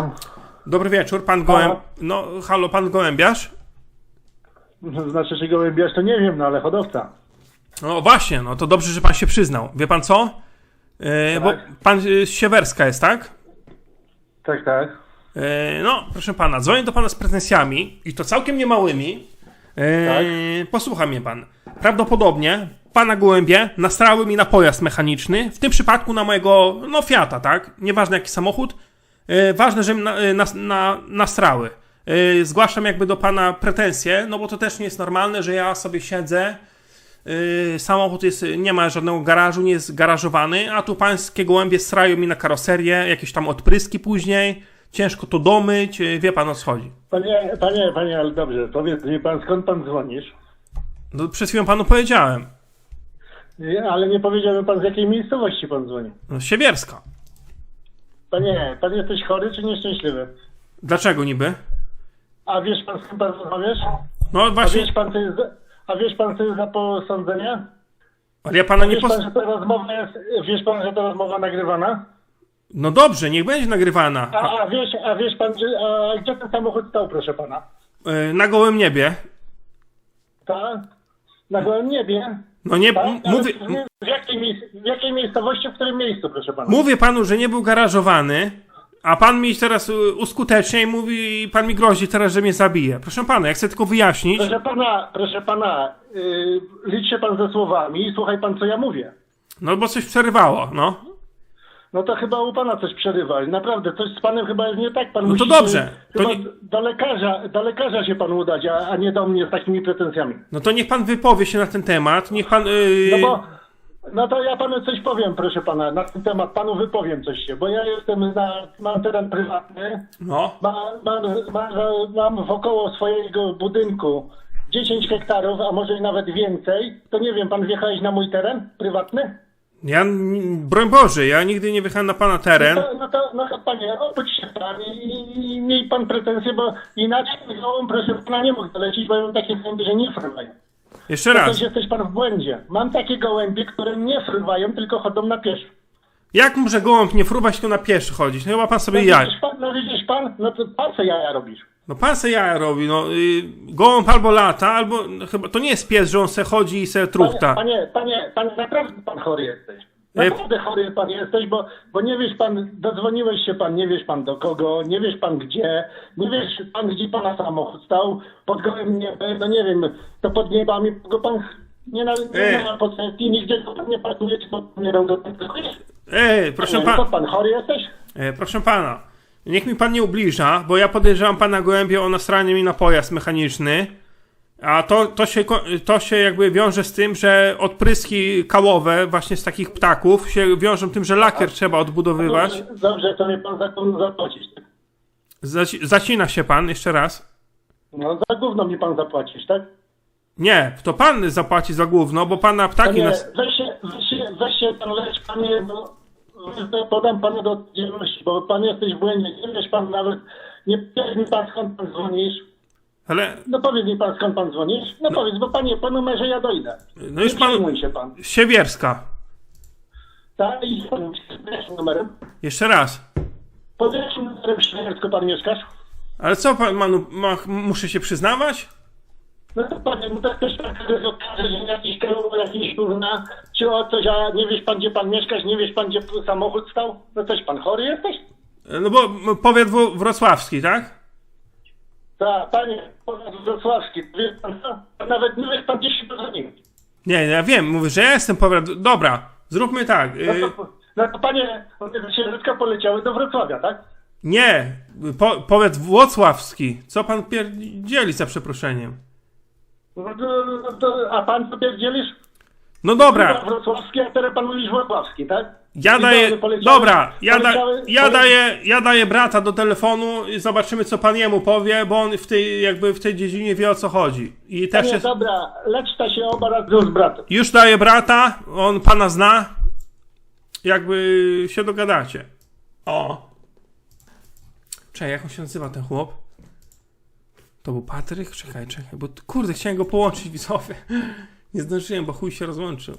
Słucham. Dobry wieczór, pan Gołęb... No, halo, pan Gołębiarz? Znaczy, czy gołębiarz, to nie wiem, no ale hodowca. No właśnie, no to dobrze, że pan się przyznał. Wie pan co? E, bo Tak. pan e, z Siewerska jest, tak? Tak, tak. E, no, proszę pana, dzwonię do pana z pretensjami i to całkiem niemałymi. E, Tak. Posłucha mnie pan. Prawdopodobnie pana gołębie nastrały mi na pojazd mechaniczny, w tym przypadku na mojego, no Fiata, tak? Nieważne jaki samochód, ważne, że e, nas, na, nastrały. E, zgłaszam jakby do pana pretensje, no bo to też nie jest normalne, że ja sobie siedzę, e, samochód jest, nie ma żadnego garażu, nie jest garażowany, a tu pańskie gołębie strają mi na karoserię, jakieś tam odpryski później, ciężko to domyć, e, wie pan o co chodzi. Panie, panie, panie, ale dobrze, powiedz mi pan, skąd pan dzwonisz? No, przed chwilą panu powiedziałem. Nie, Ale nie powiedział mi pan, z jakiej miejscowości pan dzwoni. No, Siewierska. Panie, pan jesteś chory czy nieszczęśliwy? Dlaczego niby? A wiesz pan, z kim pan rozmawiasz? No A właśnie, wiesz pan, co jest za, a wiesz pan, co jest za posądzenie? ale ja pana nie Wiesz pos... pan, że ta rozmowa jest, wiesz pan, że ta rozmowa nagrywana? No dobrze, niech będzie nagrywana. A, A, a wiesz, a wiesz pan, że, a gdzie ten samochód stał, proszę pana? e, na gołym niebie. Tak? Na gołym niebie? No nie, Tak? mówię, w, jakiej, w jakiej miejscowości, w którym miejscu, proszę pana? mówię panu, że nie był garażowany, a pan mi teraz uskutecznia i mówi, i pan mi grozi teraz, że mnie zabije. Proszę pana, ja chcę tylko wyjaśnić. Proszę pana, proszę pana, yy, licz się pan ze słowami i słuchaj pan, co ja mówię. No bo coś przerywało, no. No to chyba u pana coś przerywa. Naprawdę, coś z panem chyba jest nie tak. Pan No to musi dobrze. To Chyba nie- do, lekarza, do lekarza się pan udać, a, a nie do mnie z takimi pretensjami. No to niech pan wypowie się na ten temat, niech pan... y, No bo, no to ja panu coś powiem, proszę pana, na ten temat. Panu wypowiem coś się, bo ja jestem na, mam teren prywatny, No, mam, mam, mam, mam wokoło swojego budynku 10 hektarów, a może i nawet więcej. To nie wiem, pan wjechałeś na mój teren prywatny? Ja, broń Boże, ja nigdy nie wjechałem na pana teren. No, no, to, no to panie, obudź się pan i, i, i miej pan pretensje, bo inaczej gołą, proszę pana, nie mógł dolecić, bo ja mam takie gołębie, że nie fruwają. Jeszcze To raz. też jesteś pan w błędzie. Mam takie gołębie, które nie fruwają, tylko chodzą na pieszo. Jak może gołąb nie fruwać, tylko na pieszo chodzić? No chyba pan sobie No jaj. pan, no widzisz pan, no to pan co jaja robisz? No pan se jaja robi, no. Y, gołąb albo lata, albo no, chyba to nie jest pies, że on se chodzi i se truchta. Panie, panie, panie, pan naprawdę pan chory jesteś. E- Naprawdę chory pan jesteś, bo, bo nie wiesz pan, dodzwoniłeś się pan, nie wiesz pan do kogo, nie wiesz pan gdzie, nie wiesz pan gdzie pana samochód stał, pod gołym niebem, no nie wiem, to pod niebami go pan nie, na, nie posesji, nigdzie go pan nie pasuje, czy to nie robią tego. Ej, proszę pan, to pan chory jesteś? e, proszę pana, niech mi pan nie ubliża, bo ja podejrzewam pana gołębie o nastranie mi na pojazd mechaniczny, a to, to, się, to się jakby wiąże z tym, że odpryski kałowe właśnie z takich ptaków się wiążą tym, że lakier trzeba odbudowywać. Dobrze, dobrze, to mnie pan za to zapłacić. Zaci- zacina się pan, jeszcze raz. No za gówno mi pan zapłacisz, tak? Nie, to pan zapłaci za gówno, bo pana ptaki Panie, nas... weź się, weź się, weź się pan lecz, panie, bo podam panu do odpowiedzialności, bo pan jesteś w błędzie, nie wiesz pan nawet, nie powiedz mi pan skąd pan dzwonisz. Ale, No powiedz mi pan skąd pan dzwonisz. No, powiedz, bo panie, po numerze ja dojdę. no już nie pan... przejmuj się pan. Siewierska. Tak, i pan numerem? Jeszcze raz. Pod jakim numerem w Świersko pan mieszkasz? Ale co pan, manu, ma, muszę się przyznawać? No to panie, no to też tak że jakiś kierownik, jakiś kurna, czy o coś, a nie wiesz pan gdzie pan mieszkasz, nie wiesz pan gdzie samochód stał? No coś pan chory jesteś? No bo powiat wrocławski, tak? Tak, panie, powiat wrocławski, wie pan co? Nawet nie wiesz pan gdzie się podzwonił. Nie, ja wiem, mówię, że ja jestem powiat... Dobra, zróbmy tak. No y, to, no to panie, Sierzyska poleciały do Wrocławia, tak? nie, po, powiat włocławski. Co pan pierdzieli za przeproszeniem? No to, no to, a pan co pierdzielisz? No dobra, Wrocławski, a teraz pan mówisz Wrocławski, tak? ja I daję... Dobra, ja, da, ja, daję, ja daję brata do telefonu i zobaczymy, co pan jemu powie, bo on w tej, jakby w tej dziedzinie wie, o co chodzi. I też Panie, jest... dobra, lecz ta się oba razy z bratem. Już daję brata, on pana zna. Jakby się dogadacie. O. Czekaj, jak on się nazywa ten chłop? To był Patryk? Czekaj, czekaj, bo kurde, chciałem go połączyć widzowie. Nie zdążyłem, bo chuj się rozłączył.